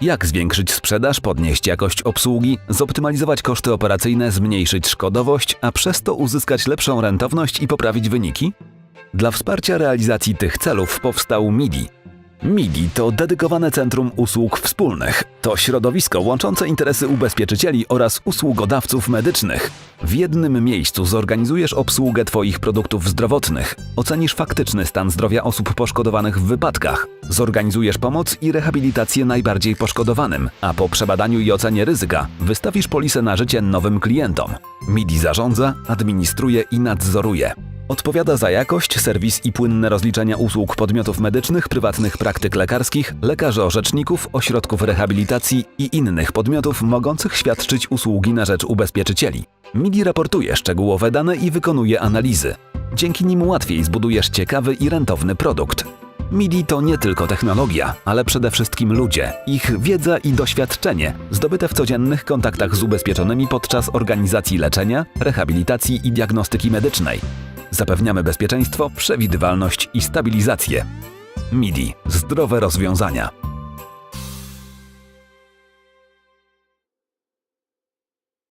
Jak zwiększyć sprzedaż, podnieść jakość obsługi, zoptymalizować koszty operacyjne, zmniejszyć szkodowość, a przez to uzyskać lepszą rentowność i poprawić wyniki? Dla wsparcia realizacji tych celów powstał MIDI. MIDI to dedykowane centrum usług wspólnych. To środowisko łączące interesy ubezpieczycieli oraz usługodawców medycznych. W jednym miejscu zorganizujesz obsługę Twoich produktów zdrowotnych, ocenisz faktyczny stan zdrowia osób poszkodowanych w wypadkach, zorganizujesz pomoc i rehabilitację najbardziej poszkodowanym, a po przebadaniu i ocenie ryzyka wystawisz polisę na życie nowym klientom. MIDI zarządza, administruje i nadzoruje. Odpowiada za jakość, serwis i płynne rozliczenia usług podmiotów medycznych, prywatnych praktyk lekarskich, lekarzy orzeczników, ośrodków rehabilitacji i innych podmiotów mogących świadczyć usługi na rzecz ubezpieczycieli. MIDI raportuje szczegółowe dane i wykonuje analizy. Dzięki nim łatwiej zbudujesz ciekawy i rentowny produkt. MIDI to nie tylko technologia, ale przede wszystkim ludzie, ich wiedza i doświadczenie, zdobyte w codziennych kontaktach z ubezpieczonymi podczas organizacji leczenia, rehabilitacji i diagnostyki medycznej. Zapewniamy bezpieczeństwo, przewidywalność i stabilizację. MIDI zdrowe rozwiązania.